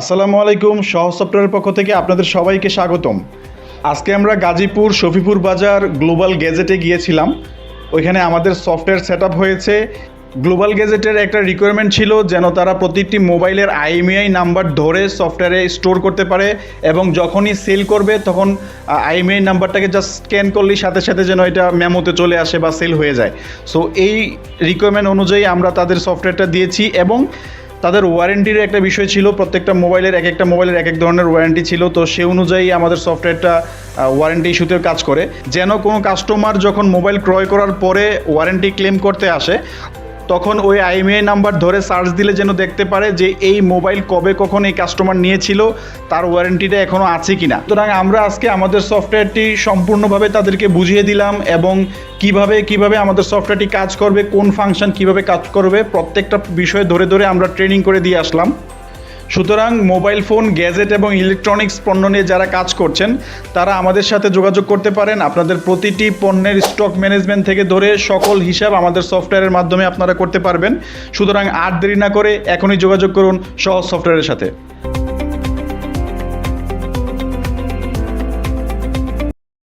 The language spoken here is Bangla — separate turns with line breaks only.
আসসালামু আলাইকুম, সহ সফটওয়্যারের পক্ষ থেকে আপনাদের সবাইকে স্বাগতম। আজকে আমরা গাজীপুর শফিপুর বাজার গ্লোবাল গেজেটে গিয়েছিলাম। ওইখানে আমাদের সফটওয়্যার সেট হয়েছে। গ্লোবাল গেজেটের একটা রিকোয়ারমেন্ট ছিল যেন তারা প্রতিটি মোবাইলের আইএমআই নাম্বার ধরে সফটওয়্যারে স্টোর করতে পারে এবং যখনই সেল করবে তখন আইএমআই নাম্বারটাকে জাস্ট স্ক্যান করলেই সাথে সাথে যেন এটা মেমোতে চলে আসে বা সেল হয়ে যায়। সো এই রিকোয়ারমেন্ট অনুযায়ী আমরা তাদের সফটওয়্যারটা দিয়েছি এবং তাদের ওয়ারেন্টির একটা বিষয় ছিল, প্রত্যেকটা মোবাইলের এক একটা মোবাইলের এক এক ধরনের ওয়ারেন্টি ছিল, তো সে অনুযায়ী আমাদের সফটওয়্যারটা ওয়ারেন্টি ইস্যুতে কাজ করে। যেন কোনো কাস্টমার যখন মোবাইল ক্রয় করার পরে ওয়ারেন্টি ক্লেম করতে আসে তখন ওই আইএমআই নাম্বার ধরে সার্চ দিলে যেন দেখতে পারে যে এই মোবাইল কবে কখন এই কাস্টমার নিয়েছিল, তার ওয়ারেন্টিটা এখনও আছে কি না সুতরাং আমরা আজকে আমাদের সফটওয়্যারটি সম্পূর্ণভাবে তাদেরকে বুঝিয়ে দিলাম এবং কীভাবে কীভাবে আমাদের সফটওয়্যারটি কাজ করবে, কোন ফাংশন কীভাবে কাজ করবে, প্রত্যেকটা বিষয় ধরে ধরে আমরা ট্রেনিং করে দিয়ে আসলাম। সুতরাং মোবাইল ফোন, গ্যাজেট এবং ইলেকট্রনিক্স পণ্য নিয়ে যারা কাজ করছেন, তারা আমাদের সাথে যোগাযোগ করতে পারেন। আপনাদের প্রতিটি পণ্যের স্টক ম্যানেজমেন্ট থেকে ধরে সকল হিসাব আমাদের সফটওয়্যারের মাধ্যমে আপনারা করতে পারবেন। সুতরাং আর দেরি না করে এখনই যোগাযোগ করুন সহজ সফটওয়্যারের সাথে।